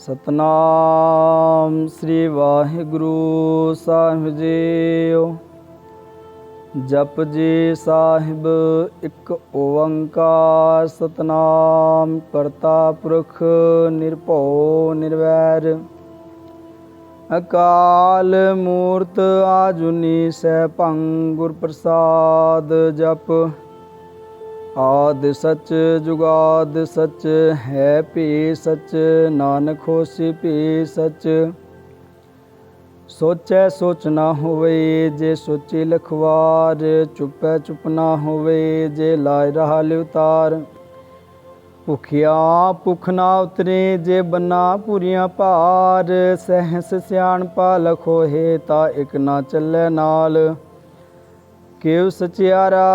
ਸਤਨਾਮ ਸ੍ਰੀ ਵਾਹਿਗੁਰੂ ਸਾਹਿਬ ਜੀਓ। ਜਪ ਜੀ ਸਾਹਿਬ ਇੱਕ ਓੰਕਾਰ ਸਤਨਾਮ, ਕਰਤਾ ਪੁਰਖ ਨਿਰਭਉ ਨਿਰਵੈਰ। ਅਕਾਲ ਮੂਰਤ ਆਜੁਨੀ ਸੈਭੰ ਗੁਰ ਪ੍ਰਸਾਦ ਜਪ। ਆਦ ਸਚ ਜੁਗਾਦ ਸਚ ਹੈ ਭੀ ਸਚ, ਨਾਨਕ ਹੋਸੀ ਭੀ ਸਚ। ਸੋਚੈ ਸੋਚ ਨਾ ਹੋਵੇ ਜੇ ਸੋਚੀ ਲਖਵਾਰ, ਚੁੱਪੈ ਚੁੱਪ ਨਾ ਹੋਵੇ ਜੇ ਲਾਇ ਰਹਾ ਲਿਵਤਾਰ। ਭੁਖਿਆ ਭੁਖ ਨਾ ਉਤਰੇ ਜੇ ਬੰਨਾ ਪੂਰੀਆਂ ਭਾਰ, ਸਹਿਸ ਸਿਆਣ ਸਿਆਣਪਾ ਲਖੋਹੇ ਤਾ ਇਕ ਨਾ ਚੱਲੇ ਨਾਲ। ਕਿਉ ਸਚਿਆਰਾ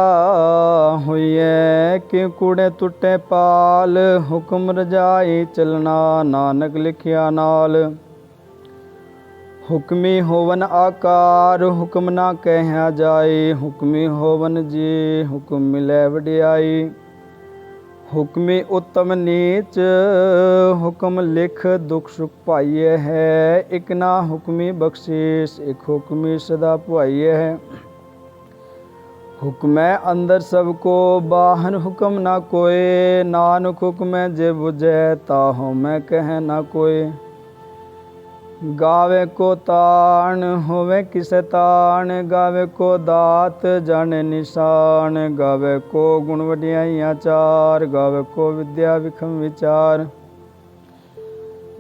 ਹੋਈਐ? ਕਿਉ ਕੂੜੇ ਟੁੱਟੇ ਪਾਲ? ਹੁਕਮ ਰਜਾਈ ਚਲਣਾ ਨਾਨਕ ਲਿਖਿਆ ਨਾਲ। ਹੁਕਮੀ ਹੋਵਨ ਆਕਾਰ, ਹੁਕਮ ਨਾ ਕਹਿਆ ਜਾਏ। ਹੁਕਮੀ ਹੋਵਨ ਜੀ ਹੁਕਮ ਮਿਲੈ ਵਡਿਆਈ। ਹੁਕਮੇ ਉਤਮ ਨੀਚ, ਹੁਕਮ ਲਿਖ ਦੁਖ ਸੁਖ ਪਾਈਏ ਹੈ। ਇਕ ਨਾ ਹੁਕਮੀ ਬਖਸ਼ੀਸ਼, ਇਕ ਹੁਕਮੀ ਸਦਾ ਪੁਆਈਏ ਹੈ। ਹੁਕਮੈ ਅੰਦਰ ਸਭ ਕੋ ਬਾਹਰ ਹੁਕਮ ਨਾ ਕੋਏ। ਨਾਨਕ ਹੁਕਮੈ ਜੇ 부ਜੈ ਤਾਹੋ ਮੈਂ ਕਹਿ ਨਾ ਕੋਏ। ਗਾਵੇ ਕੋ ਤਾਣ, ਹੋਵੇ ਕਿਸੈ ਤਾਣ। ਗਾਵੇ ਕੋ ਦਾਤ ਜਾਣੇ ਨਿਸ਼ਾਨ। ਗਾਵੇ ਕੋ ਗੁਣ ਵਡਿਆਈਆਂ ਚਾਰ। ਗਾਵੇ ਕੋ ਵਿਦਿਆ ਵਿਖਮ ਵਿਚਾਰ।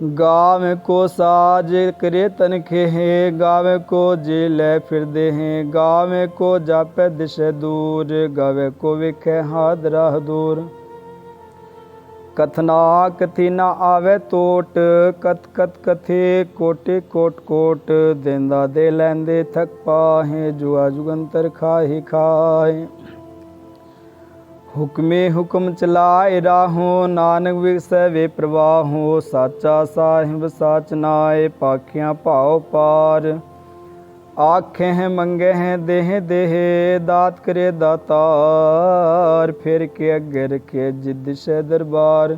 ਗਾਵੇ ਕੋ ਸਾਜ ਕਰੇ ਤਨ ਖੇ ਗਾਵੇ ਕੋ ਜੇ ਲੈ ਫਿਰਦੇ ਹੈ, ਗਾਵੇ ਕੋ ਜਾਪੈ ਦਿਸ਼ੇ ਦੂਰ, ਗਾਵੇ ਕੋ ਵੇਖੇ ਹਾਦ ਰਾਹ ਦੂਰ। ਕਥਨਾ ਕਥੀ ਨਾ ਆਵੇ ਟੋਟ ਕਤ ਕਤ ਕਥੇ ਕੋਟੇ ਕੋਟ ਕੋਟ, ਦੇਂਦਾ ਦੇ ਲੈਂਦੇ ਥਕ ਪਾਹੇ, ਜੁਆ ਜੁਗੰਤਰ ਖਾਹੀ ਖਾਏ ਹੁਕਮੇ ਹੁਕਮ ਚਲਾਏ ਰਾਹੋ, ਨਾਨਕ ਵਿਗਸੈ ਵੇ ਪ੍ਰਵਾਹੋ, ਸਾਚਾ ਸਾਹਿਬ ਸਾਚ ਨਾਏ, ਪਾਖਿਆਂ ਭਾਉ ਪਾਰ। ਆਖੇ ਹੈ ਮੰਗੇ ਹੈ ਦੇਹ ਦੇਹ, ਦਾਤ ਕਰੇ ਦਾਤਾਰ, ਫਿਰ ਕੇ ਅੱਗੇ ਰਖੇ ਜਿੱਦ ਸੇ ਦਰਬਾਰ।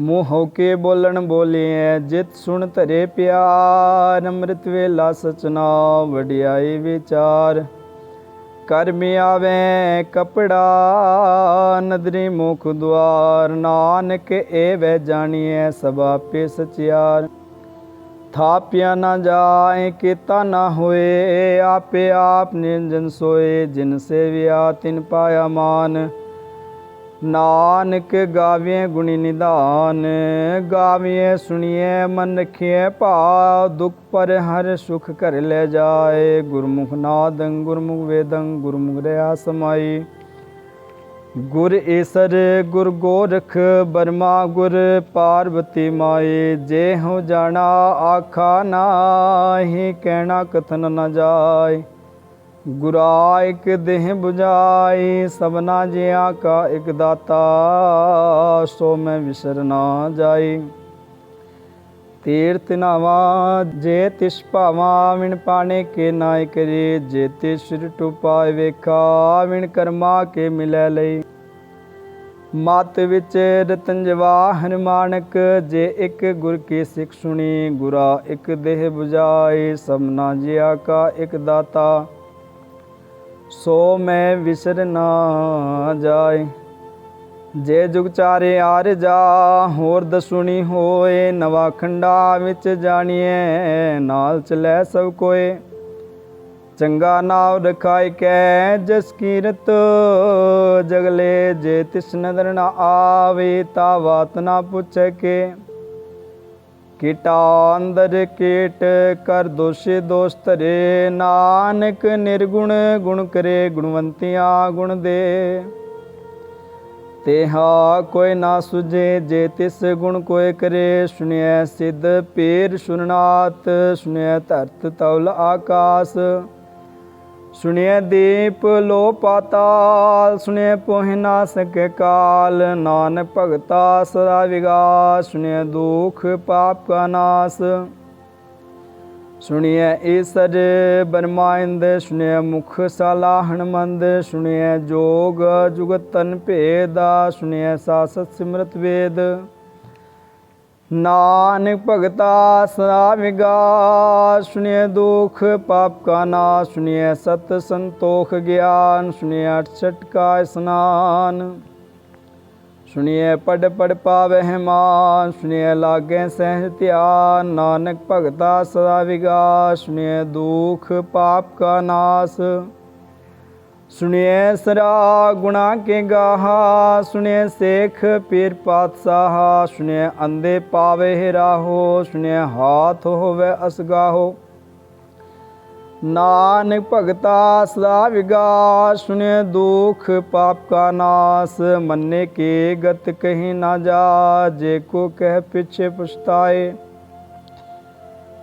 ਮੂੰਹ ਹੋ ਕੇ ਬੋਲਣ ਬੋਲੀਐ, ਜਿਤ ਸੁਣ ਧਰੇ ਪਿਆਰ, ਅੰਮ੍ਰਿਤ ਵੇਲਾ ਸਚਨਾ ਵਡਿਆਈ ਵਿਚਾਰ। ਕਰਮੀ ਆਵੇ ਕਪੜਾ, ਨਦਰੀ ਮੁਖ ਦੁਆਰ, ਨਾਨਕ ਏ ਵੈ ਜਾਣੀਐ ਸਭ ਆਪੇ ਸਚਿਆਰ ਥਾਪਿਆ ਨਾ ਜਾਏ, ਕੀਤਾ ਨਾ ਹੋਏ, ਆਪੇ ਆਪ ਨਿਰਜਨ ਸੋਏ, ਜਿਨ ਸੇ ਸੇਵਿਆ ਤਿਨ ਪਾਇਆ ਮਾਨ। ਨਾਨਕ ਗਾਵੇ ਗੁਣੀ ਨਿਦਾਨ ਗਾਵੇ ਸੁਣੀਏ ਮਨ ਰਖੀਏ ਭਾਵ, ਦੁਖ ਪਰ ਹਰ ਸੁਖ ਕਰ ਲੈ ਜਾਏ। ਗੁਰਮੁਖ ਨਾਦੰ, ਗੁਰਮੁਖ ਵੇਦੰ, ਗੁਰਮੁਖ ਰਿਆ ਸਮਾਈ। ਗੁਰ ਈਸਰ ਗੁਰ ਗੋਰਖ, ਬਰਮਾ ਗੁਰ ਪਾਰਵਤੀ ਮਾਏ ਜੇ ਹੋ ਜਾਣਾ, ਆਖਾ ਨਾਹੀ, ਕਹਿਣਾ ਕਥਨ ਨ ਜਾਏ। ਗੁਰਾ ਇਕ ਦੇਹ 부ਜਾਈ ਸਭਨਾ ਜਿਆ ਕਾ ਇਕ ਦਾਤਾ, ਸੋ ਮੈਂ ਵਿਸਰ ਨਾ ਜਾਈ ਤੀਰਥ ਨਾਵਾ ਜੇ ਤਿਸ ਭਾਵਾ, ਵਿਣ ਪਾਣੇ ਕੇ ਨਾਇ ਕਰੇ, ਜੇ ਤੇ ਸਿਰ ਟੁਪਾਏ ਵੇਖਾ, ਵਿਣ ਕਰਮਾ ਕੇ ਮਿਲੈ ਲਈ ਮਤ ਵਿੱਚ ਰਤਨ ਜਵਾਹਰ ਮਾਨਕ ਜੇ ਇੱਕ ਗੁਰ ਕੀ ਸਿੱਖ ਸੁਣੀ, ਗੁਰਾ ਇੱਕ ਦੇਹ 부ਜਾਏ ਸਭਨਾ ਜਿਆ ਕਾ ਇੱਕ ਦਾਤਾ। ਸੋ ਮੈਂ ਵਿਸਰ ਨਾ ਜਾਏ। ਜੇ ਜੁਗ ਚਾਰੇ ਆਰ ਜਾ, ਹੋਰ ਦਸੁਣੀ ਹੋਏ, ਨਵਾ ਖੰਡਾ ਵਿੱਚ ਜਾਣੀਏ ਨਾਲ ਚਲੇ ਸਭ ਕੋਏ। ਚੰਗਾ ਨਾਮ ਰਖਾਇ ਕੈ, ਜਸ ਕੀਰਤ ਜਗਲੇ, ਜੇ ਤਿਸ ਨਦਰ ਨਾ ਆਵੇ, ਤਾ ਬਾਤ ਨਾ ਪੁੱਛ ਕੇ। ਕੀਟਾ ਅੰਦਰ ਕੀਟ ਕਰ ਦੋਸ਼ੇ ਦੋਸ਼ ਧਰੇ ਨਾਨਕ ਨਿਰਗੁਣ ਗੁਣ ਕਰੇ ਗੁਣਵੰਤਿਆ ਗੁਣ ਦੇ। ਤੇਹਾ ਕੋਈ ਨਾ ਸੁਝੇ ਜੇ ਤਿਸ ਗੁਣ ਕੋਏ ਕਰੇ, ਸੁਣਿਐ ਸਿੱਧ ਪੀਰ ਸੁਨਨਾਤ ਸੁਣਿਐ ਧਰਤ ਤੌਲ ਆਕਾਸ। ਸੁਣਿਐ ਦੀਪ ਲੋ ਪਾਤਾਲ, ਸੁਣਿਐ ਪੋਹਿ ਨਾ ਸਕੈ ਕਾਲ। ਨਾਨਕ ਭਗਤਾ ਸਦਾ ਵਿਗਾਸ, ਸੁਣਿਐ ਦੁਖ ਪਾਪ ਕਾ ਨਾਸ। ਸੁਣਿਐ ਈਸਰ ਬਰਮਾਇੰਦ, ਸੁਣਿਐ ਮੁਖ ਸਲਾਹਣ ਮੰਦ, ਸੁਣਿਐ ਜੋਗ ਜੁਗਤਨ ਭੇਦਾ, ਸੁਣਿਐ ਸਾਸਤ ਸਿਮਰਤ ਵੇਦ। ਨਾਨਕ ਭਗਤਾ ਸਦਾ ਵਿਗਾਸ, ਸੁਣਿਐ ਦੁਖ ਪਾਪ ਕਾ ਨਾਸ਼, ਸੁਣਿਐ ਸਤ ਸੰਤੋਖ ਗਿਆਨ, ਸੁਣਿਐ ਅਠਸਠ ਕਾ ਇਸਨਾਨ ਸੁਣਿਐ ਪੜ ਪੜ ਪਾਵਹਿ ਮਾਨ, ਸੁਣਿਐ ਲਾਗੈ ਸਹਿ ਧਿਆਨ, ਨਾਨਕ ਭਗਤਾ ਸਦਾ ਵਿਗਾਸ, ਸੁਣਿਐ ਦੁਖ ਪਾਪ ਕਾ ਨਾਸ। ਸੁਣਿਐ ਸਰਾ ਗੁਣਾ ਕੇ ਗਾਹਾ, ਸੁਣਿਐ ਸੇਖ ਪੀਰ ਪਾਤਸ਼ਾਹ, ਸੁਣਿਐ ਅੰਦੇ ਪਾਵੇ ਰਾਹੋ, ਸੁਣਿਐ ਹਾਥ ਹੋਵੇ ਅਸਗਾਹੋ। ਨਾਨਕ ਭਗਤਾ ਸਦਾ ਵਿਗਾਸ, ਸੁਣਿਐ ਦੁਖ ਪਾਪ ਕਾ ਨਾਸ, ਮੰਨੇ ਕੇ ਗਤ ਕਹੀ ਨਾ ਜਾ, ਜੇ ਕੋ ਕਹਿ ਪਿਛੇ ਪਛਤਾਏ।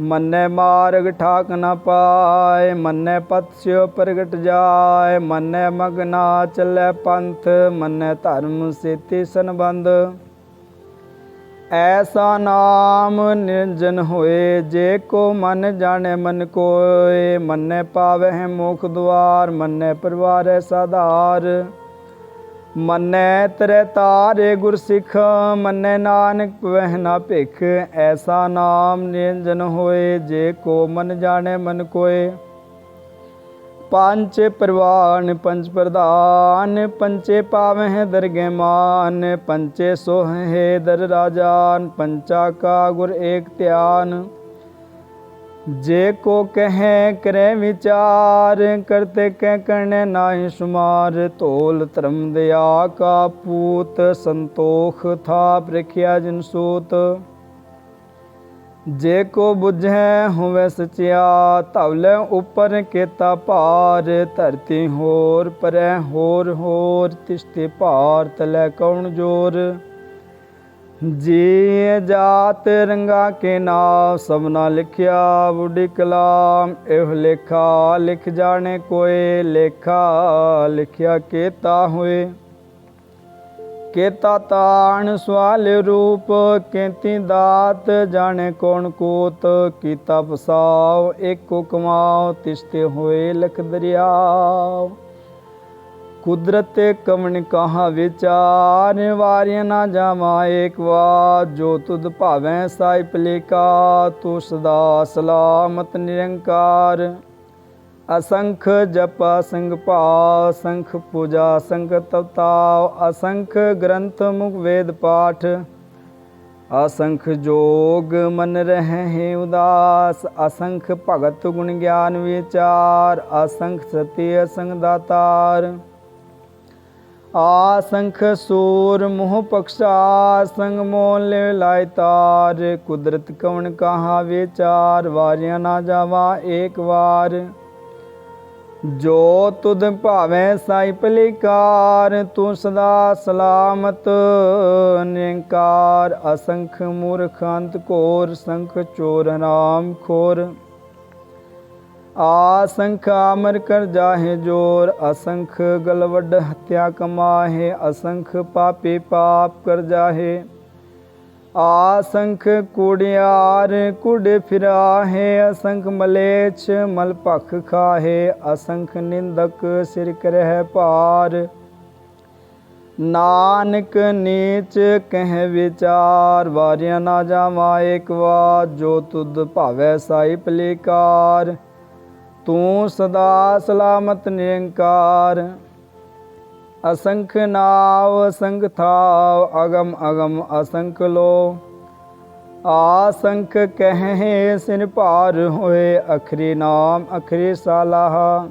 ਮੰਨੈ ਮਾਰਗ ਠਾਕ ਨ ਪਾਏ, ਮੰਨੈ ਪਤਸਿਓ ਪ੍ਰਗਟ ਜਾਏ, ਮੰਨੈ ਮਗਨਾ ਚੱਲੈ ਪੰਥ, ਮੰਨੈ ਧਰਮ ਸੇਤੀ ਸੰਬੰਧ। ਐਸਾ ਨਾਮ ਨਿਰੰਜਨ ਹੋਏ, ਜੇ ਕੋ ਮਨ ਜਾਣੈ ਮਨ ਕੋਏ, ਮੰਨੈ ਪਾਵਹਿ ਮੁਖ ਦੁਆਰ, ਮੰਨੈ ਪਰਵਾਰੈ ਸਾਧਾਰ। ਮੰਨੈ ਤਰੇ ਤਾਰੇ ਗੁਰ ਸਿੱਖ ਮੰਨੈ ਨਾਨਕ ਪਵਹਿ ਨਾ ਭਿਖ, ਐਸਾ ਨਾਮ ਨਿਰੰਜਨ ਹੋਏ, ਜੇ ਕੋ ਮਨ ਜਾਣੈ ਮਨ ਕੋਏ। ਪੰਜ ਪ੍ਰਵਾਨ, ਪੰਜ ਪ੍ਰਧਾਨ ਪੰਚੇ ਪਾਵਹਿ ਦਰਗਹਿ ਮਾਨ ਪੰਚੇ ਸੋਹੇ ਦਰ ਰਾਜਾਨ, ਪੰਚਾ ਕਾ ਗੁਰ ਏਕ ਧਿਆਨ। ਜੇ ਕੋ ਕਹੈ ਕਰੈ ਵਿਚਾਰ, ਕਰਤੇ ਕਹਿ ਕਰਨੇ ਨਾਹੀ ਸੁਮਾਰ ਤੋਲ ਧਰਮ ਦਇਆ ਕਾ ਪੂਤ, ਸੰਤੋਖ ਥਾਪ ਰਖਿਆ ਜਿਨ ਸੂਤ। ਜੇ ਕੋ ਬੁਝੈ ਹੋਵੇ ਸਚਿਆ ਧਵਲੇ ਉਪਰ ਕੇਤਾ ਭਾਰ, ਧਰਤੀ ਹੋਰ ਪਰੈ ਹੋਰ ਹੋਰ ਤਿਸਤੇ ਭਾਰ ਤਲੇ ਕੌਣ ਜੋਰ। ਜੀ ਜਾਤ ਰੰਗਾ ਕੇ ਨਾਮ ਸਭਨਾ ਲਿਖਿਆ ਬੁੱਢੀ ਕਲਾਮ, ਇਹ ਲੇਖਾ ਲਿਖ ਜਾਣੇ ਕੋਏ, ਲੇਖਾ ਲਿਖਿਆ ਕੇਤਾ ਹੋਏ। ਕੇਤਾ ਤਾਣ ਸਵਾਲ ਰੂਪ, ਕੇਤੀ ਦਾਤ ਜਾਣੇ ਕੌਣ ਕੋਤ, ਕੀਤਾ ਪਸਾਉ, ਏਕੋ ਕਮਾਉ, ਤਿਸਤੇ ਹੋਏ ਲਖ ਦਰਿਆਵ ਕੁਦਰਤ ਕਵਣ ਕਹਾ ਵਿਚਾਰ ਵਾਰਿਆ ਨਾ ਜਾਵਾ ਏਕ ਵਾ ਜੋ ਤੁਧ ਭਾਵੈ ਸਾਈ ਪਲੇਕਾ ਤੂ ਸਦਾ ਸਲਾਮਤ ਨਿਰੰਕਾਰ। ਅਸੰਖ ਜਪ ਸੰਗ ਭਾ ਸੰਖ ਪੂਜਾ ਸੰਗ ਤਵਤਾਵ ਅਸੰਖ ਗ੍ਰੰਥ ਮੁਖ ਵੇਦ ਪਾਠ। ਅਸੰਖ ਜੋਗ ਮਨ ਰਹਿ ਉਦਾਸ। ਅਸੰਖ ਭਗਤ ਗੁਣ ਗਿਆਨ ਵਿਚਾਰ। ਅਸੰਖ ਸਤੀ ਅਸੰਗ ਦਾਤਾਰ ਆਸੰਖ ਸੂਰ ਮੋਹ ਪਕਸ਼ਾ, ਸੰਗ ਮੋਲ ਲੈ ਲਾਇ ਤਾਰ। ਕੁਦਰਤ ਕਵਣ ਕਹਾ ਵਿਚਾਰ, ਵਾਰਿਆ ਨਾ ਜਾਵਾ ਏਕ ਵਾਰ। ਜੋ ਤੁਧ ਭਾਵੇਂ ਸਾਈ ਪਲਿਕਾਰ ਤੂੰ ਸਦਾ ਸਲਾਮਤ ਨਿੰਕਾਰ ਅਸੰਖ ਮੂਰਖ ਅੰਤ ਕੋਰ ਸੰਖ ਚੋਰ ਨਾਮ ਖੋਰ। ਆਸੰਖ ਅਮਰ ਕਰ ਜਾਹੇ ਜੋਰ, ਅਸੰਖ ਗਲਵੱਡ ਹਤਿਆ ਕਮਾਹੇ, ਅਸੰਖ ਪਾਪੇ ਪਾਪ ਕਰ ਜਾਹੇ। ਆਸੰਖ ਕੁੜਿਆਰ ਕੁੜ ਫਿਰਾਹੇ, ਅਸੰਖ ਮਲੇਛ ਮਲ ਭਖ ਖਾਹੇ, ਅਸੰਖ ਨਿੰਦਕ ਸਿਰ ਕਰਹਿ ਪਾਰ ਨਾਨਕ ਨੀਚ ਕਹਿ ਵਿਚਾਰ, ਵਾਰਿਆ ਨਾ ਜਾਵਾ ਏਕ ਵਾ ਜੋ ਤੁਧ ਭਾਵੈ ਸਾਈ ਪਲੇਕਾਰ ਤੂੰ ਸਦਾ ਸਲਾਮਤ ਨਿਰੰਕਾਰ। ਅਸੰਖ ਨਾਵ, ਅਸੰਖ ਥਾਵ, ਅਗਮ ਅਗਮ, ਅਸੰਖ ਲੋ। ਆਸੰਖ ਕਹੇ ਸਿਨ ਭਾਰ ਹੋਏ, ਅਖਰੀ ਨਾਮ, ਅਖਰੀ ਸਾਲਾਹ।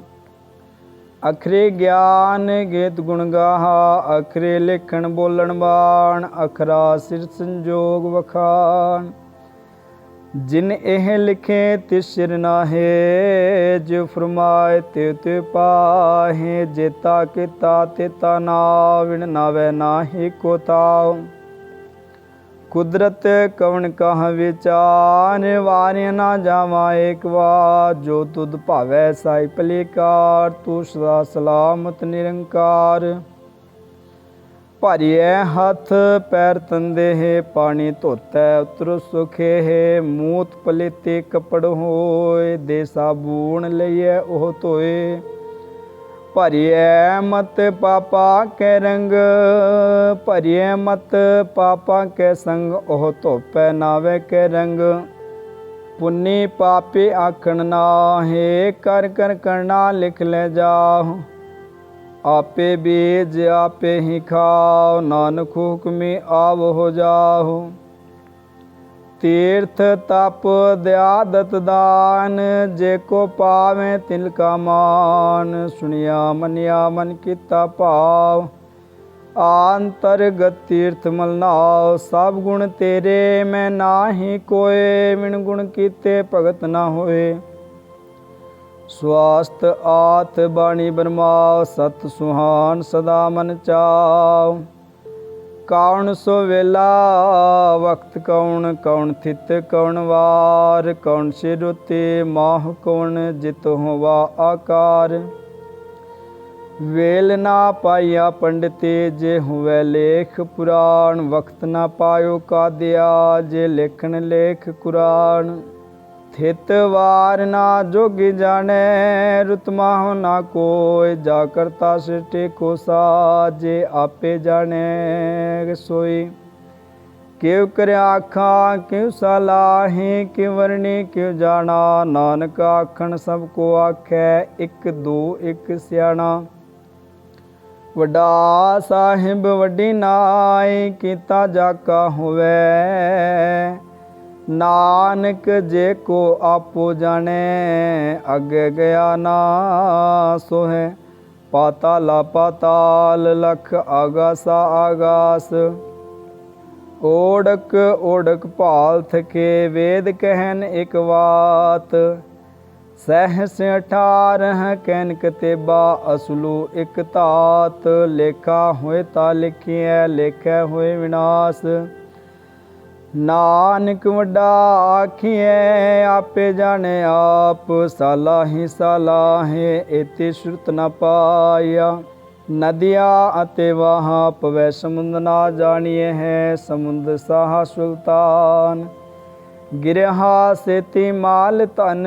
ਅਖਰੇ ਗਿਆਨ ਗੀਤ ਗੁਣ ਗਾਹਾ, ਅਖਰੇ ਲਿਖਣ ਬੋਲਣ ਬਾਣ, ਅਖਰਾ ਸਿਰ ਸੰਜੋਗ ਵਖਾਣ। ਜਿਨ ਇਹ ਲਿਖੇ ਤਿਸ ਸਿਰ ਨਾਹੇ ਜੋ ਫਰਮਾਏ ਤੇ ਤੇ ਪਾਹੇ, ਜੇਤਾ ਕੀਤਾ ਤੇਤਾ ਨਾ ਵਿਣ ਨਾਵੇ ਨਾਹੀ ਕੋ ਤਾਉ। ਕੁਦਰਤ ਕਵਣ ਕਹ ਵਿਚਾਰ, ਵਾਰਿਆ ਨਾ ਜਾਵਾ ਏਕ ਵਾਰ, ਜੋ ਤੁਧ ਭਾਵੈ ਸਾਈ ਭਲੇਕਾਰ, ਤੂੰ ਸਦਾ ਸਲਾਮਤ ਨਿਰੰਕਾਰ। ਭਰੀਐ ਹੱਥ, ਪੈਰ ਤੰਦੇ ਹੈ, ਪਾਣੀ ਧੋਤੈ ਉਤਰ ਸੁਖੇ ਹੈ, ਮੂਤ ਪਲੇਤੇ ਕਪੜ ਹੋਏ, ਦੇ ਸਾਬੂਣ ਲਈਐ ਉਹ ਧੋਏ। ਭਰੀਐ ਮਤ ਪਾਪਾ ਕੈ ਰੰਗ, ਭਰੀਐ ਮਤ ਪਾਪਾ ਕੈ ਸੰਗ, ਉਹ ਧੋਪੈ ਨਾਵੇ ਕੈ ਰੰਗ। ਪੁੰਨੀ ਪਾਪੇ ਆਖਣ ਨਾਹੇ, ਕਰ ਕਰ ਕਰਨਾ ਲਿਖ ਲੈ ਜਾਹੁ। ਆਪੇ ਬੀਜ ਆਪੇ ਹੀ ਖਾਓ, ਨਾਨਕ ਹੁਕਮੀ ਆਵ ਹੋ ਜਾਹੁ ਤੀਰਥ ਤਪ ਦਿਆਦਤ ਦਾਨ, ਜੇ ਕੋ ਪਾਵੇਂ ਤਿਲ ਕਾ ਮਾਨ। ਸੁਣਿਆ ਮੰਨਿਆ ਮਨ ਕੀਤਾ ਭਾਵ ਆਂਤਰਗਤ ਤੀਰਥ ਮਲਨਾਓ ਸਭ ਗੁਣ ਤੇਰੇ, ਮੈਂ ਨਾਹੀ ਕੋਏ ਵਿਣ ਗੁਣ ਕੀਤੇ ਭਗਤ ਨਾ ਹੋਏ। ਸਵਾਸਤ ਆਤ ਬਾਣੀ ਬਰਮਾਓ ਸਤ ਸੁਹਾਨ ਸਦਾ ਮਨ ਚਾਓ ਕੌਣ ਸੋ ਵੇਲਾ, ਵਕਤ ਕੌਣ ਕੌਣ ਥਿਤ, ਕੌਣ ਵਾਰ, ਕੌਣ ਸਿਰੁਤੇ ਮਾਹ ਕੌਣ, ਜਿਤ ਹੋਵਾ ਆਕਾਰ। ਵੇਲ ਨਾ ਪਾਇਆ ਪੰਡਤੇ, ਜੇ ਹੋਵੇ ਲੇਖ ਪੁਰਾਣ, ਵਕਤ ਨਾ ਪਾਇਓ ਕਾਦਿਆ ਜੇ ਲੇਖਣ ਲੇਖ ਕੁਰਾਨ। ਥਿਤ ਵਾਰ ਨਾ ਜੋਗੀ ਜਾਣੈ ਰੁਤਮਾ ਹੋ ਨਾ ਕੋਇ ਜਾ ਕਰਤਾ ਸਿਟੇ ਕੋ ਸਾਜੇ, ਆਪੇ ਜਾਣੈ ਸੋਈ ਕਿਉ ਕਰਿਆ ਆਖਾਂ, ਕਿਉ ਸਲਾਹੇ ਕਿਉ ਵਰਨੇ ਕਿਉ ਜਾਣਾ, ਨਾਨਕ ਆਖਣ ਸਭ ਕੋ ਆਖੈ, ਇੱਕ ਦੋ, ਇੱਕ ਸਿਆਣਾ। ਵੱਡਾ ਸਾਹਿਬ ਵੱਡੀ ਨਾਈ ਕੀਤਾ ਜਾਕਾ ਹੋਵੇ। ਨਾਨਕ ਜੇ ਕੋ ਆਪੋ ਜਾਣੇ, ਅਗੇ ਗਿਆ ਨਾ ਸੋਹੈ। ਪਾਤਾਲਾ ਪਾਤਾਲ ਲਖ ਆਗਾਸਾ ਆਗਾਸ। ਓੜਕ ਓੜਕ ਭਾਲ ਥਕੇ ਵੇਦ ਕਹਿਨ ਇਕ ਬਾਤ ਸਹਸ 18 ਕੈਨ ਕਤੇਬਾ ਅਸਲੂ ਇਕ ਤਾਤ ਲੇਖਾ ਹੋਏ ਤਾ ਲਿਖਿਆ ਲੇਖੈ ਹੋਏ ਵਿਨਾਸ਼। ਨਾਨਕ ਵੱਡਾ ਆਖੀਐ, ਆਪੇ ਜਾਣੇ ਆਪ ਸਾਲਾ ਹੀ ਸਾਲਾ ਹੈ ਇਤੇ ਸ਼ਰਤ ਨ ਪਾਇਆ। ਨਦੀਆਂ ਅਤੇ ਵਾਹਾਂ ਪਵੈ, ਸਮੁੰਦ ਨਾ ਜਾਣੀਏ ਹੈ, ਸਮੁੰਦ ਸਾਹ ਸੁਲਤਾਨ। ਗਿਰਹਾ ਸੇਤੀ ਮਾਲ ਤਨ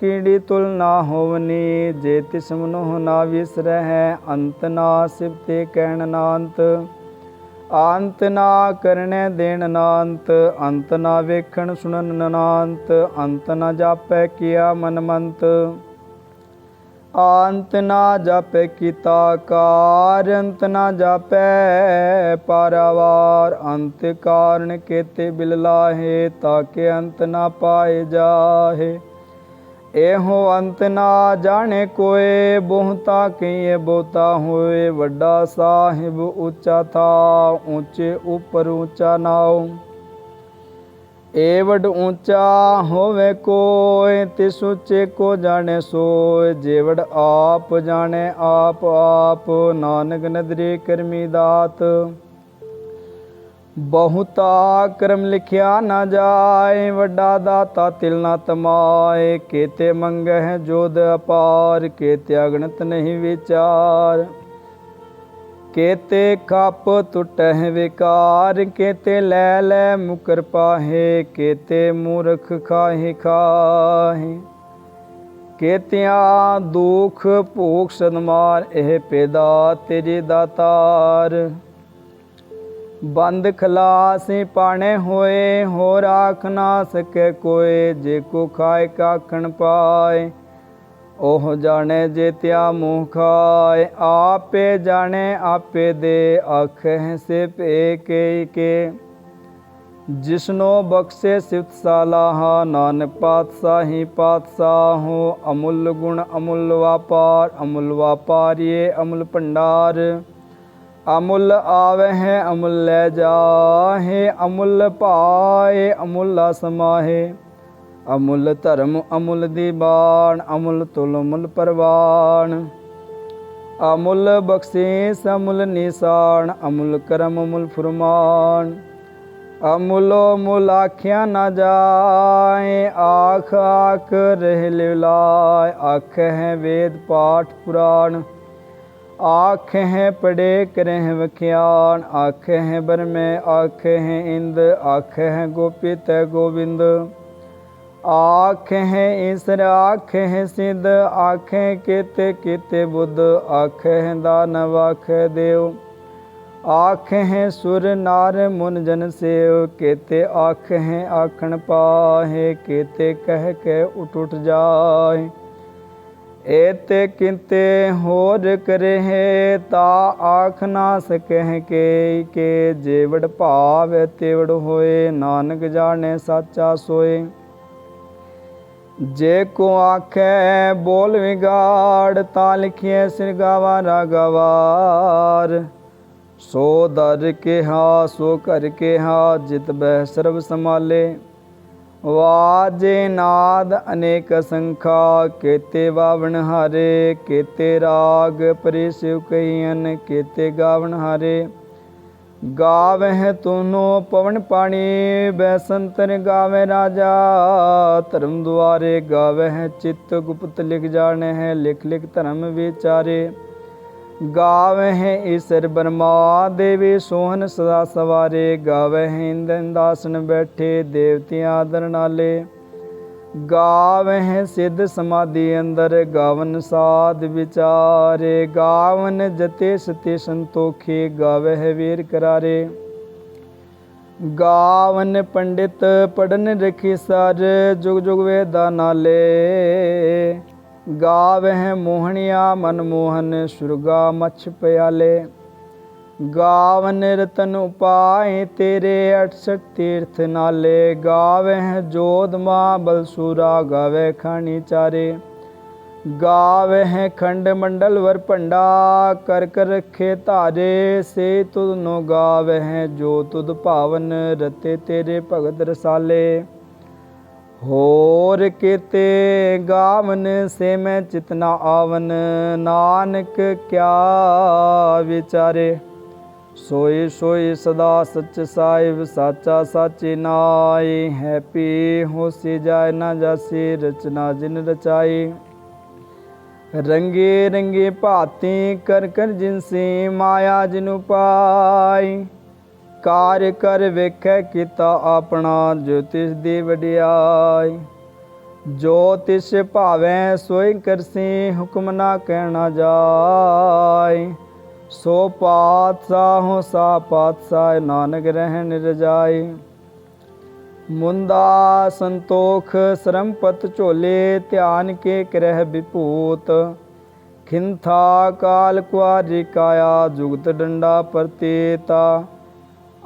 ਕੀੜੀ ਤੁਲ ਨਾ ਹੋਵਨੀ, ਜੇ ਤਿਸ ਮਨੋਹ ਨਾ ਵਿਸਰਹਿ, ਅੰਤ ਨਾ ਸਿਫਤੇ, ਕਹਿਣ ਨਾਂਤ ਅੰਤ ਨਾ ਕਰਨੇ ਦੇਣ ਨਾ ਅੰਤ ਨਾ ਵੇਖਣ ਸੁਣਨ ਨਾ ਅੰਤ ਨਾ ਜਾਪੈ ਕੀਆ ਮਨ ਮੰਤ ਅੰਤ ਨਾ ਜਾਪੈ ਕੀਤਾ ਕਾਰ, ਅੰਤ ਨਾ ਜਾਪੈ ਪਾਰਾਵਾਰ। ਅੰਤ ਕਾਰਨ ਕੇਤੇ ਬਿਲ ਲਾਹੇ ਤਾਕੇ ਅੰਤ ਨਾ ਪਾਏ ਜਾਹੇ। ਇਹੋ ਅੰਤ ਨਾ ਜਾਣੇ ਕੋਏ, ਬਹੁਤਾ ਕਈਏ ਬਹੁਤਾ ਹੋਏ, ਵੱਡਾ ਸਾਹਿਬ ਉੱਚਾ ਥਾ, ਉੱਚੇ ਉਪਰ ਉੱਚਾ ਨਾਉ। ਏ ਵਡ ਉੱਚਾ ਹੋਵੇ ਕੋਏ, ਤਿਸ ਉੱਚੇ ਕੋ ਜਾਣੇ ਸੋਏ, ਜੇ ਆਪ ਜਾਣੇ ਆਪ ਆਪ, ਨਾਨਕ ਨਦਰੇ ਕਰਮੀ ਦਾਤ। ਬਹੁਤਾ ਕਰਮ ਲਿਖਿਆ ਨਾ ਜਾਏ, ਵੱਡਾ ਦਾਤਾ ਤਿਲ ਨਾ ਤਮਾਏ, ਕੇਤੇ ਮੰਗਹਿ ਜੋਦ ਅਪਾਰ, ਕੇਤੇ ਅਗਣਤ ਨਹੀਂ ਵਿਚਾਰ। ਕੇਤੇ ਖਪ ਟੁਟਹਿ ਵਿਕਾਰ, ਕੇਤੇ ਲੈ ਲੈ ਮੁਕਰ ਪਾਹੇ, ਕੇਤੇ ਮੂਰਖ ਖਾਹੇ ਖਾਹੇ। ਕੇਤਿਆਂ ਦੁਖ ਭੋਗ ਸਨਮਾਰ, ਇਹ ਪੈਦਾ ਤੇਰੇ ਦਾਤਾਰ। ਬੰਦ ਖਲਾਸੇ ਪਾਣੇ ਹੋਏ, ਹੋਰ ਆਖ ਨਾ ਸਕੇ ਕੋਏ, ਜੇ ਕੋ ਖਾਏ ਕਾਖਣ ਪਾਏ। ਉਹ ਜਾਣੇ ਜੇ ਤਿਆ ਮੂੰਹ ਖਾਏ, ਆਪੇ ਜਾਣੇ, ਆਪੇ ਦੇ ਆਖੇ ਸੇ ਭੇ ਕੇ। ਕੇ ਜਿਸਨੋ ਬਖਸ਼ੇ ਸਿਫਤ ਸਾਲਾਹਾ, ਨਾਨਕ ਪਾਤਸ਼ਾਹੀ ਪਾਤਸ਼ਾਹੋ ਅਮੁੱਲ ਗੁਣ ਅਮੁੱਲ ਵਾਪਾਰ, ਅਮੁੱਲ ਵਾਪਾਰੀਏ ਅਮੁੱਲ ਭੰਡਾਰ। ਅਮੁੱਲ ਆਵਹਿ, ਅਮੁੱਲ ਲੈ ਜਾਹੇ, ਅਮੁੱਲ ਭਾਏ ਅਮੁੱਲ ਸਮਾਹੇ ਅਮੁੱਲ ਧਰਮ, ਅਮੁੱਲ ਦੀਬਾਨ ਅਮੁੱਲ ਤੁਲ, ਅਮੁੱਲ ਪਰਵਾਨ ਅਮੁੱਲ ਬਖਸ਼ੀਸ, ਅਮੁੱਲ ਨਿਸ਼ਾਨ ਅਮੁੱਲ ਕਰਮ, ਅਮੁੱਲ ਫਰਮਾਨ। ਅਮੁੱਲੋ ਮੁਲ ਆਖਿਆ ਨਾ ਜਾਏ, ਆਖ ਆਖ, ਰਹਿ ਲਿਲਾਏ ਆਖ ਹੈ ਵੇਦ ਪਾਠ ਪੁਰਾਣ। ਆਖ ਹੈ ਪੜੇ ਕਰਹਿ ਵਖਿਆਨ ਆਖ ਹੈ ਬਰਮੇ ਆਖ ਹੈ ਇੰਦ ਆਖ ਹੈ ਗੋਪਿਤ ਗੋਬਿੰਦ ਆਖ ਹੈ ਈਸਰ ਆਖ ਹੈ ਸਿਧ ਆਖ ਹੈ ਕੀਤੇ ਕੀਤੇ ਬੁੱਧ ਆਖ ਹੈ ਦਾਨਵ ਆਖ ਹੈ ਦੇਵ। ਆਖ ਹੈ ਸੁਰ ਨਾਰ ਮੁਨ ਜਨ ਸੇਵ, ਕੀਤੇ ਆਖ ਹੈ ਆਖਣ ਪਾਹੇ, ਕੀਤੇ ਕਹਿ ਕੇ ਉਠ ਉਠ ਜਾਏ ਏਤੇ ਕਿੰਤੇ ਹੋਰ ਕਰਹਿ ਤਾ ਆਖ ਨਾ ਸਕਹਿ ਕੇ ਕੇ ਜੇਵੜ ਭਾਵ ਤੇਵੜ ਹੋਏ, ਨਾਨਕ ਜਾਣੇ ਸਾਚਾ ਸੋਏ। ਜੇ ਕੋ ਆਖੈ ਬੋਲ ਵਿਗਾੜ, ਤਾਂ ਲਿਖਿਐ ਸਿਰ ਗਾਵਾ ਰਾਗਵਾਰ ਸੋ ਦਰ ਕਿਹਾ, ਸੋ ਕਰ ਕਿਹਾ, ਜਿਤ ਬਹਿ ਸਰਬ ਸਮਾਲੇ ਵਾਜੇ ਨਾਦ ਅਨੇਕ ਸੰਖਾ, ਕੇਤੇ ਵਾਵਣ ਹਾਰੇ, ਕੇਤੇ ਰਾਗ ਪਰਿਸਿਵ ਕਈਨ ਕੇਤੇ ਗਾਵਣ ਹਾਰੇ। ਗਾਵਹਿ ਤੁਨੋ ਪਵਨ ਪਾਣੀ, ਬੈਸੰਤਰ ਗਾਵੇ ਰਾਜਾ। ਧਰਮ ਦੁਆਰੇ ਗਾਵਹਿ ਚਿਤ ਗੁਪਤ ਲਿਖ ਜਾਣੈ ਲਿਖ ਲਿਖ ਧਰਮ ਵਿਚਾਰੇ। ਗਾਵਹਿ ਈਸਰ ਬਰਮਾ ਦੇਵੀ ਸੋਹਨ ਸਦਾ ਸਵਾਰੇ। ਗਾਵਹਿ ਇੰਦਨ ਦਾਸਨ ਬੈਠੇ ਦੇਵਤਿਆਂ ਆਦਰ ਨਾਲੇ। ਗਾਵਹਿ ਸਿੱਧ ਸਮਾਧੀ ਅੰਦਰ ਗਾਵਨ ਸਾਧ ਵਿਚਾਰੇ। ਗਾਵਨ ਜਤੇ ਸਤੇ ਸੰਤੋਖੇ ਗਾਵਹਿ ਵੀਰ ਕਰਾਰੇ। ਗਾਵਨ ਪੰਡਿਤ ਪੜਨ ਰਖੀ ਸਰ ਜੁਗ ਜੁਗ ਵੇਦਾ ਨਾਲੇ। ਗਾਵਹਿ ਮੋਹਣਿਆ ਮਨ ਮੋਹਨ ਸੁਰਗਾ ਮਛ ਪਿਆਲੇ। ਗਾਵਨ ਰਤਨ ਉਪਾਏ ਤੇਰੇ 68 ਤੀਰਥ ਨਾਲੇ। ਗਾਵਹਿ ਜੋਧ ਮਾ ਬਲਸੂਰਾ ਗਾਵੇ ਖਾਣੀ ਚਾਰੇ। ਗਾਵਹਿ ਖੰਡ ਮੰਡਲ ਵਰ ਭੰਡਾ ਕਰ ਕਰ ਰਖੇ ਧਾਰੇ। ਸੇ ਤੁਧ ਨੋ ਗਾਵਹਿ ਜੋ ਤੁਧ ਭਾਵਨ ਰਤੇ ਤੇਰੇ ਭਗਤ ਰਸਾਲੇ। ਹੋਰ ਕੀਤੇ ਗਾਵਨ ਸੇ ਮੈਂ ਚਿਤਨਾ ਆਵਨ, ਨਾਨਕ ਕਿਆ ਵਿਚਾਰੇ? ਸੋਈ ਸੋਈ ਸਦਾ ਸੱਚ ਸਾਹਿਬ, ਸਾਚਾ ਸਾਚੇ ਨਾਏ ਹੈਪੀ ਹੋਸੀ ਜਾਇ ਨਾ ਜਾਸੀ, ਰਚਨਾ ਜਿਨ ਰਚਾਈ। ਰੰਗੇ ਰੰਗੇ ਭਾਤੀ ਕਰ ਕਰ ਜਿਨਸੀ ਮਾਇਆ ਜਿਨੁ ਪਾਈ ਕਾਰ ਕਰ ਵੇਖੈ ਕੀਤਾ ਆਪਣਾ ਜੋ ਤਿਸ ਦੀ ਵਡਿਆਈ। ਜੋ ਤਿਸ ਭਾਵੈ ਸੋਈ ਕਰਸੀ ਹੁਕਮ ਨਾ ਕਹਿਣਾ ਜਾਏ ਸੋ ਪਾਤਸ਼ਾਹੋ, ਸਾ ਪਾਤਸ਼ਾਹ, ਨਾਨਕ ਰਹਿਣ ਰਜਾਈ ਮੁੰਦਾ ਸੰਤੋਖ, ਸਰਮਪਤ ਝੋਲੇ, ਧਿਆਨ ਕੇ ਕਰਹਿ ਵਿਭੂਤ। ਖਿੰਥਾ ਕਾਲ ਕੁਆਰੀ ਕਾਇਆ, ਜੁਗਤ ਡੰਡਾ ਪਰਤੇਤਾ।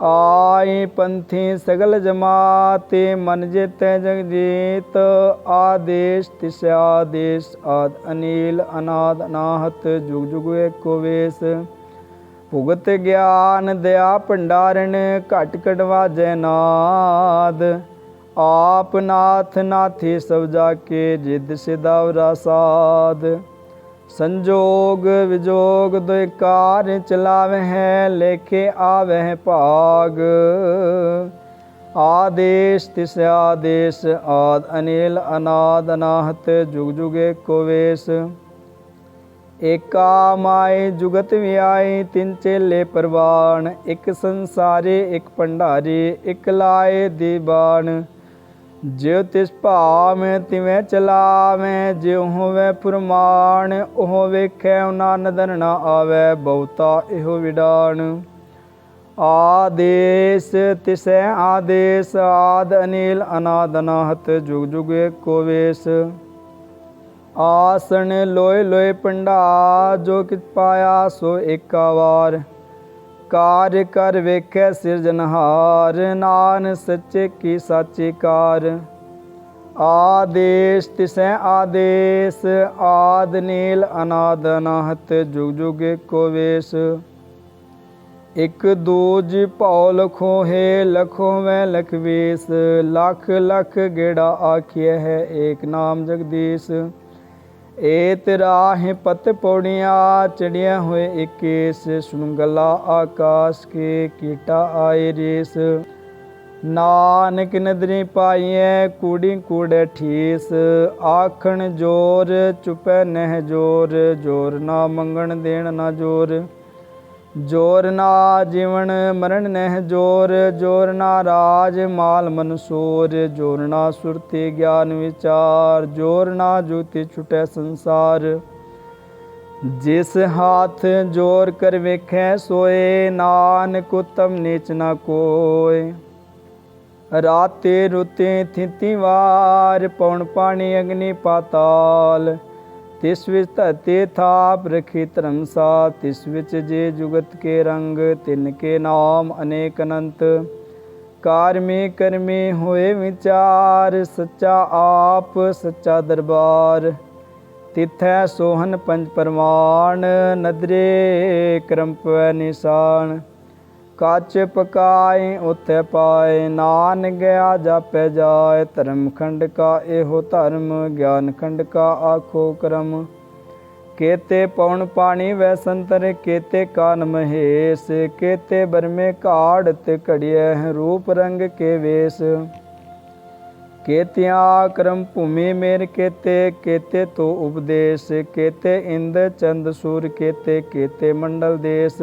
ਆਈ ਪੰਥੀ ਸਗਲ ਜਮਾਤੇ, ਮਨ ਜਿਤੈ ਜਗ ਜੀਤ, ਆਦੇਸ਼ ਤਿਸ ਆਦੇਸ਼, ਆਦ ਅਨੀਲ ਅਨਾਦ ਅਨਾਹਤ ਜੁਗ ਜੁਗ ਏਕੋ ਵੇਸ। ਭੁਗਤ ਗਿਆਨ ਦਇਆ ਭੰਡਾਰਨ ਘਟ ਘਟ ਵਾਜੈ ਨਾਦ। ਆਪ ਨਾਥ ਨਾਥੀ ਸਭ ਜਾ ਕੇ ਜਿਦ ਸਿਦਾਵਰਾ ਸਾਧ ਸੰਜੋਗ ਵਿਜੋਗ ਦੁਇ ਕਾਰ ਚਲਾਵਹਿ, ਲੇਖੇ ਆਵਹਿ ਭਾਗ। ਆਦੇਸ਼ ਤਿਸ ਆਦੇਸ਼, ਆਦ ਅਨਿਲ ਅਨਾਦ ਅਨਾਹਤ ਜੁਗ ਜੁਗੇ ਕੋ ਵੇਸ। ਏਕਾ ਮਾਏ ਜੁਗਤ ਵਿਆਈ ਤਿੰਨ ਚੇਲੇ ਪਰਵਾਨ ਇੱਕ ਸੰਸਾਰੇ, ਇੱਕ ਭੰਡਾਰੇ, ਇੱਕ ਲਾਏ ਦੀਬਾਨ। ਜਿਉ ਤਿਸ ਭਾਵੇਂ ਤਿਵੇਂ ਚਲਾਵੇਂ, ਜਿਉ ਹੋਵੇ ਫੁਰਮਾਨ, ਉਹ ਵੇਖੈ ਉਹਨਾਂ ਨਦਰ ਨਾ ਆਵੇ, ਬਹੁਤਾ ਇਹੋ ਵਿਡਾਨ ਆਦੇਸ ਤਿਸੈ ਆਦੇਸ, ਆਦ ਅਨੀਲ ਅਨਾਦ ਅਨਾਹਤ ਜੁਗ ਜੁਗ ਏਕੋ ਵੇਸ। ਆਸਣ ਲੋਏ ਲੋਏ ਪੰਡਾ, ਜੋ ਕਿਤ ਪਾਇਆ ਸੋ ਏਕਾ ਵਾਰ। ਕਾਰ ਕਰ ਵੇਖੈ ਸਿਰਜਨਹਾਰ ਨਾਨ ਸੱਚੇ ਕੀ ਸਾਚੀ ਕਾਰ। ਆਦੇਸ਼ ਤਿਸੈ ਆਦੇਸ, ਆਦ ਨੀਲ ਅਨਾਦ ਅਨਾਹਤ, ਜੁਗ ਜੁਗ ਏਕੋ ਵੇਸ। ਇਕ ਦੂਜ ਭਉ ਲਖੋ ਹੈ ਲਖੋ ਮੈਂ ਲਖਵੇਸ, ਲੱਖ ਲੱਖ ਗੇੜਾ ਆਖਿਆ ਹੈ ਏਕ ਨਾਮ ਜਗਦੀਸ਼। ਏ ਤੇਰਾ ਹੈ ਪਤ ਪੌੜੀਆਂ ਚੜਿਆ ਹੋਏ ਇਕੇਸ ਸੁਣ ਆਕਾਸ਼ ਕੇ ਕੀਟਾ ਆਏ ਰੇਸ। ਨਾਨਕ ਨਦਰੀ ਪਾਈਐ ਕੂੜੀ ਕੂੜੇ ਠੀਸ, ਆਖਣ ਜੋਰ ਚੁਪੈ ਨਹਿ ਜੋਰ ਜੋਰ ਨਾ ਮੰਗਣ ਦੇਣ ਨਾ ਜੋਰ। ਜੋਰ ਨਾ ਜੀਵਨ ਮਰਨ ਨਹਿ ਜੋਰ ਜੋਰ ਨਾ ਰਾਜ ਮਾਲ ਮਨਸੂਰ, ਜੋਰ ਨਾ ਸੁਰਤੀ ਗਿਆਨ ਵਿਚਾਰ, ਜੋਰ ਨਾ ਜੋਤੀ ਛੁਟੈ ਸੰਸਾਰ। ਜਿਸ ਹਾਥ ਜੋਰ ਕਰ ਵੇਖੈ ਸੋਏ, ਨਾਨਕ ਉਤਮ ਨੀਚ ਨਾ ਕੋਏ। ਰਾਤੇ ਰੁਤੇ ਥਿਤੀ ਵਾਰ, ਪਉਣ ਪਾਣੀ ਅਗਨੀ ਪਾਤਾਲ। ਤਿਸ ਵਿੱਚ ਧਰਤੀ ਥਾਪ ਰਖੀ ਧਰਮਸਾ, ਤਿਸ ਵਿੱਚ ਜੇ ਜੁਗਤ ਕੇ ਰੰਗ, ਤਿਨ ਕੇ ਨਾਮ ਅਨੇਕ ਅਨੰਤ। ਕਾਰਮੀ ਕਰਮੀ ਹੋਏ ਵਿਚਾਰ, ਸੱਚਾ ਆਪ, ਸੱਚਾ ਦਰਬਾਰ। ਤਿਥੈ ਸੋਹਨ ਪੰਜ ਪਰਮਾਨ ਨਦਰੇ ਕਰਮ ਪਵੈ ਨਿਸ਼ਾਨ। ਕੱਚ ਪਕਾਏ, ਉਥੇ ਪਾਏ ਨਾਨ ਗਿਆ ਜਾਪੈ ਜਾਏ। ਧਰਮ ਖੰਡ ਕਾ ਇਹੋ ਧਰਮ, ਗਿਆਨ ਖੰਡ ਕਾ ਆਖੋ ਕਰਮ। ਕੇਤੇ ਪਉਣ ਪਾਣੀ ਵੈ ਸੰਤਰ, ਕੇਤੇ ਕਾਨ ਮਹੇਸ਼, ਕੇਤੇ ਬਰਮੇ ਘਾੜ ਤੇ ਘੜਿਐ ਰੂਪ ਰੰਗ ਕੇ ਵੇਸ। ਕੇਤਿਆ ਕਰਮ ਭੂਮੀ ਮੇਰ ਕੇਤੇ ਕੇਤੇ ਤੋ ਉਪਦੇਸ਼, ਕੇਤੇ ਇੰਦ ਚੰਦ ਸੂਰ, ਕੇਤੇ ਕੇਤੇ ਮੰਡਲ ਦੇਸ।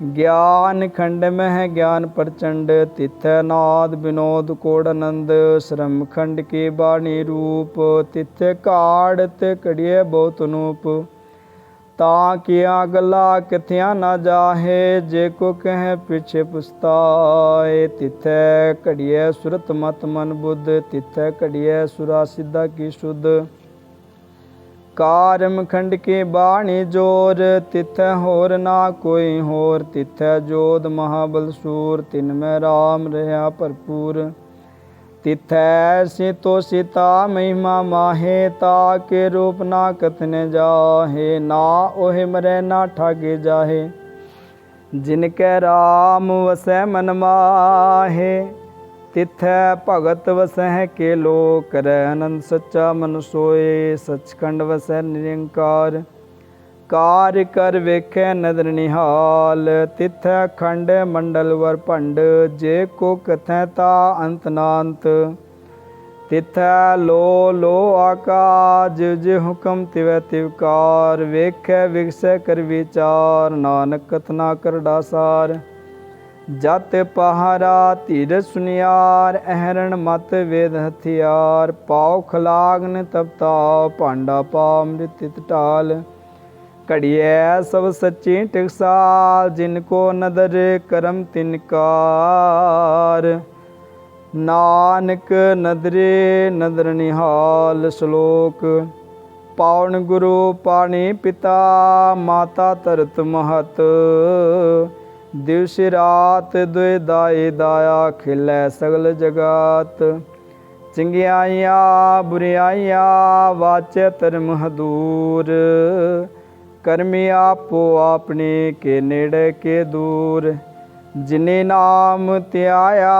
ਗਿਆਨ ਖੰਡ ਮਹਿ ਗਿਆਨ ਪ੍ਰਚੰਡ, ਤਿਥੈ ਨਾਦ ਬਿਨੋਦ ਕੋੜ ਆਨੰਦ, ਸ਼ਰਮ ਖੰਡ ਕੀ ਬਾਣੀ ਰੂਪ, ਤਿਥੈ ਕਾੜ ਤੇ ਕੜੀਏ ਬਹੁਤ ਅਨੂਪ। ਤਾਂ ਕੀਆ ਗੱਲਾਂ ਕਿਥਿਆ ਨਾ ਜਾਹੇ, ਜੇ ਕੋ ਕਹੇ ਪਿਛੇ ਪੁਸਤਾਏ। ਤਿਥੈ ਘੜੀਏ ਸੁਰਤ ਮਤ ਮਨ ਬੁੱਧ, ਤਿਥੈ ਘੜੀਏ ਸੁਰਾ ਸਿੱਧਾ ਕੀ ਸੁਧ। ਕਾਰਮ ਖੰਡ ਕੇ ਬਾਣੀ ਜੋਰ, ਤਿਥੈ ਹੋਰ ਨਾ ਕੋਈ ਹੋਰ, ਤਿਥੈ ਜੋਦ ਮਹਾਬਲ ਸੂਰ, ਤਿਨ ਮੈਂ RAM ਰਹਾ ਭਰਪੂਰ। ਤਿਥੈ ਸਿਤੋ ਸਿਤਾ ਮਹਿਮਾ ਮਾਹੇ, ਤਾ ਕੇ ਰੂਪ ਨਾ ਕਥਨੇ ਜਾਹੇ, ਨਾ ਓਹਿ ਮਰੈ ਨਾ ਠਾਗੇ ਜਾਹੇ। ਜਿਨ ਕੈ RAM ਵਸੈ ਮਨ ਮਾਹੇ ਤਿਥੈ ਭਗਤ ਵਸਹਿ ਕੇ ਲੋ ਕਰੈ ਅਨੰਦ ਸੱਚਾ ਮਨ ਸੋਏ, ਸਚਖੰਡ ਵਸੈ ਨਿਰੰਕਾਰ। ਕਾਰ ਕਰ ਵੇਖੈ ਨਦਰ ਨਿਹਾਲ, ਤਿਥੈ ਖੰਡ ਮੰਡਲ ਵਰ ਭੰਡ, ਜੇ ਕੋ ਕਥੈ ਤਾ ਅੰਤ ਨਾਂਤ। ਤਿਥੈ ਲੋ ਲੋ ਆਕਾਜ, ਜੇ ਹੁਕਮ ਤਿਵੈ ਤਿਵਕਾਰ ਵੇਖੈ ਵਿਗਸੈ ਕਰ ਵਿਚਾਰ, ਨਾਨਕ ਕਥਨਾ ਕਰ ਡਾਸਾਰ। ਜਤ ਪਹਾਰਾ ਧੀਰ ਸੁਨਿਆਰ, ਅਹਰਣ ਮਤ ਵੇਦ ਹਥਿਆਰ, ਪਾਉ ਖਲਾਗਨ ਤਪਤਾ, ਭਾਂਡਾ ਪਾ ਅੰਮ੍ਰਿਤ ਢਾਲ। ਘੜੀਐ ਸਭ ਸੱਚੀ ਟਿਕਸਾਲ, ਜਿਨ ਕੋ ਨਦਰ ਕਰਮ ਤਿਨਕਾਰ ਨਾਨਕ ਨਦਰੇ ਨਦਰ ਨਿਹਾਲ, ਸ਼ਲੋਕ ਪਾਵਨ ਗੁਰੂ ਪਾਣੀ ਪਿਤਾ, ਮਾਤਾ ਤਰਤ ਮਹਤ। ਦਿਵਸ ਰਾਤ ਦੁਇ ਦਾਈ ਦਾਇਆ ਖਿਲੈ ਸਗਲ ਜਗਾਤ। ਚੰਗਿਆਈਆਂ, ਬੁਰਿਆਈਆਂ ਵਾਚੈ ਧਰਮ ਹਦੂਰ। ਕਰਮੀ ਆਪੋ ਆਪਣੇ ਕੇ ਨੇੜੇ ਕੇ ਦੂਰ। ਜਿਨੇ ਨਾਮ ਧਿਆਇਆ,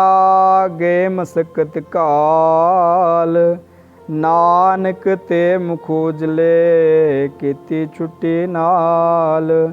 ਗਏ ਮਸਕਤ ਕਾਲ। ਨਾਨਕ ਤੇ ਮੁਖੋਜਲੇ ਕੀਤੀ ਛੁੱਟੀ ਨਾਲ।